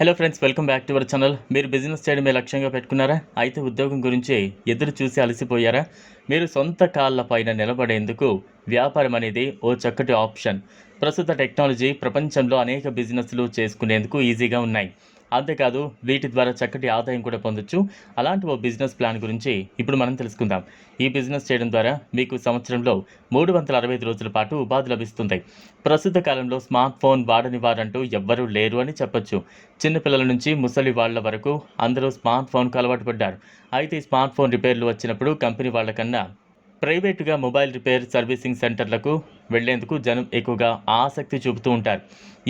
Hello friends welcome back to our channel మీరు business చేయడమే లక్ష్యంగా పెట్టుకున్నారా? అయితే ఉద్యోగం గురించి ఎదురు చూసి అలసిపోయారా? మీరు సొంత కాళ్ళ పైన నిలబడేందుకు వ్యాపారం అనేది ఓ చక్కటి ఆప్షన్ ప్రస్తుత టెక్నాలజీ ప్రపంచంలో అనేక బిజినెస్లు చేసుకునేందుకు ఈజీగా ఉన్నాయి. అంతేకాదు వీటి ద్వారా చక్కటి ఆదాయం కూడా పొందొచ్చు. అలాంటి ఓ బిజినెస్ ప్లాన్ గురించి ఇప్పుడు మనం తెలుసుకుందాం. ఈ బిజినెస్ చేయడం ద్వారా మీకు సంవత్సరంలో మూడు వందల అరవై ఐదు రోజుల పాటు ఉపాధి లభిస్తుంది ప్రస్తుత కాలంలో స్మార్ట్ ఫోన్ వాడని వారంటూ ఎవ్వరూ లేరు అని చెప్పొచ్చు. చిన్నపిల్లల నుంచి ముసలి వాళ్ళ వరకు అందరూ స్మార్ట్ ఫోన్కు అలవాటు పడ్డారు. అయితే స్మార్ట్ ఫోన్ రిపేర్లు వచ్చినప్పుడు కంపెనీ వాళ్ళకన్నా ప్రైవేటుగా మొబైల్ రిపేర్ సర్వీసింగ్ సెంటర్లకు వెళ్ళేందుకు జనం ఎక్కువగా ఆసక్తి చూపుతూ ఉంటారు.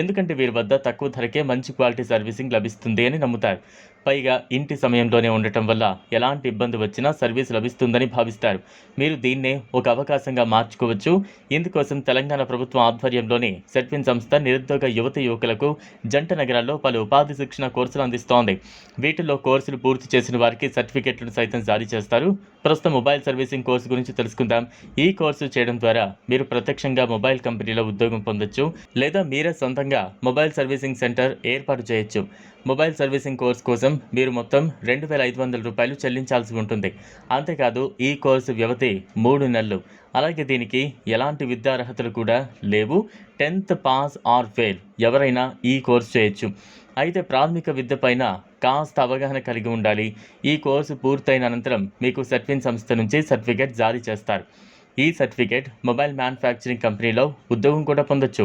ఎందుకంటే వీరి వద్ద తక్కువ ధరకే మంచి క్వాలిటీ సర్వీసింగ్ లభిస్తుంది అని నమ్ముతారు. పైగా ఇంటి సమయంలోనే ఉండటం వల్ల ఎలాంటి ఇబ్బంది వచ్చినా సర్వీస్ లభిస్తుందని భావిస్తారు. మీరు దీన్నే ఒక అవకాశంగా మార్చుకోవచ్చు. ఇందుకోసం తెలంగాణ ప్రభుత్వం ఆధ్వర్యంలోని సెట్విన్ సంస్థ నిరుద్యోగ యువత యువకులకు జంట నగరాల్లో పలు ఉపాధి శిక్షణ కోర్సులు అందిస్తోంది. వీటిలో కోర్సులు పూర్తి చేసిన వారికి సర్టిఫికెట్లను సైతం జారీ చేస్తారు. ప్రస్తుతం మొబైల్ సర్వీసింగ్ కోర్సు గురించి తెలుసుకుందాం. ఈ కోర్సు చేయడం ద్వారా మీరు ప్రత్యక్షంగా మొబైల్ కంపెనీలో ఉద్యోగం పొందొచ్చు లేదా మీరే సొంతంగా మొబైల్ సర్వీసింగ్ సెంటర్ ఏర్పాటు చేయొచ్చు. మొబైల్ సర్వీసింగ్ కోర్స్ కోసం మీరు మొత్తం రెండు వేల ఐదు వందల రూపాయలు చెల్లించాల్సి ఉంటుంది. అంతేకాదు ఈ కోర్సు వ్యవధి మూడు నెలలు. అలాగే దీనికి ఎలాంటి విద్యార్హతలు కూడా లేవు. టెన్త్ పాస్ ఆర్ ఫెయిల్ ఎవరైనా ఈ కోర్సు చేయొచ్చు. అయితే ప్రాథమిక విద్యపైన కాస్త అవగాహన కలిగి ఉండాలి. ఈ కోర్సు పూర్తయిన అనంతరం మీకు సర్టిఫిన్ సంస్థ నుంచి సర్టిఫికేట్ జారీ చేస్తారు. ఈ సర్టిఫికేట్ మొబైల్ మ్యానుఫ్యాక్చరింగ్ కంపెనీలో ఉద్యోగం కూడా పొందొచ్చు.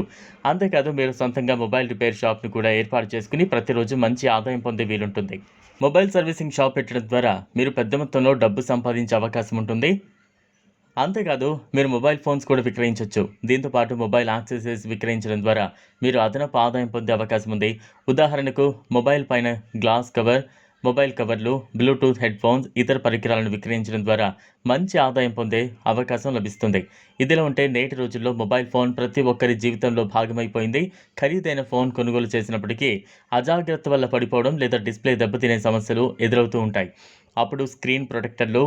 అంతేకాదు మీరు సొంతంగా మొబైల్ రిపేర్ షాప్ను కూడా ఏర్పాటు చేసుకుని ప్రతిరోజు మంచి ఆదాయం పొందే వీలుంటుంది. మొబైల్ సర్వీసింగ్ షాప్ పెట్టడం ద్వారా మీరు పెద్ద మొత్తంలో డబ్బు సంపాదించే అవకాశం ఉంటుంది. అంతేకాదు మీరు మొబైల్ ఫోన్స్ కూడా విక్రయించవచ్చు దీంతో పాటు మొబైల్ యాక్సెసరీస్ విక్రయించడం ద్వారా మీరు అదనపు ఆదాయం పొందే అవకాశం ఉంది. ఉదాహరణకు మొబైల్ పైన గ్లాస్ కవర్ మొబైల్ కవర్లు బ్లూటూత్ హెడ్ ఫోన్స్ ఇతర పరికరాలను విక్రయించడం ద్వారా మంచి ఆదాయం పొందే అవకాశం లభిస్తుంది. ఇదిలా ఉంటే నేటి రోజుల్లో మొబైల్ ఫోన్ ప్రతి ఒక్కరి జీవితంలో భాగమైపోయింది. ఖరీదైన ఫోన్ కొనుగోలు చేసినప్పటికీ అజాగ్రత్త వల్ల పడిపోవడం లేదా డిస్ప్లే దెబ్బతినే సమస్యలు ఎదురవుతూ ఉంటాయి. అప్పుడు స్క్రీన్ ప్రొటెక్టర్లు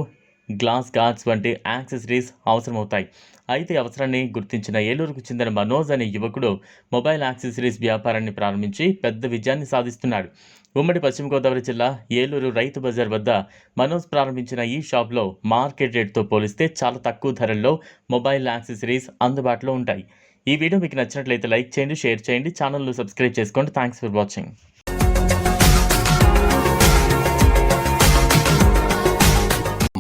గ్లాస్ గార్డ్స్ వంటి యాక్సెసరీస్ అవసరమవుతాయి. అయితే అవసరాన్ని గుర్తించిన ఏలూరుకు చెందిన మనోజ్ అనే యువకుడు మొబైల్ యాక్సెసరీస్ వ్యాపారాన్ని ప్రారంభించి పెద్ద విజయాన్ని సాధిస్తున్నాడు. ఉమ్మడి పశ్చిమ గోదావరి జిల్లా ఏలూరు రైతు బజార్ వద్ద మనోజ్ ప్రారంభించిన ఈ షాప్లో మార్కెట్ రేట్తో పోలిస్తే చాలా తక్కువ ధరల్లో మొబైల్ యాక్సెసరీస్ అందుబాటులో ఉంటాయి. ఈ వీడియో మీకు నచ్చినట్లయితే లైక్ చేయండి షేర్ చేయండి ఛానల్ను సబ్స్క్రైబ్ చేసుకోండి. Thanks for watching.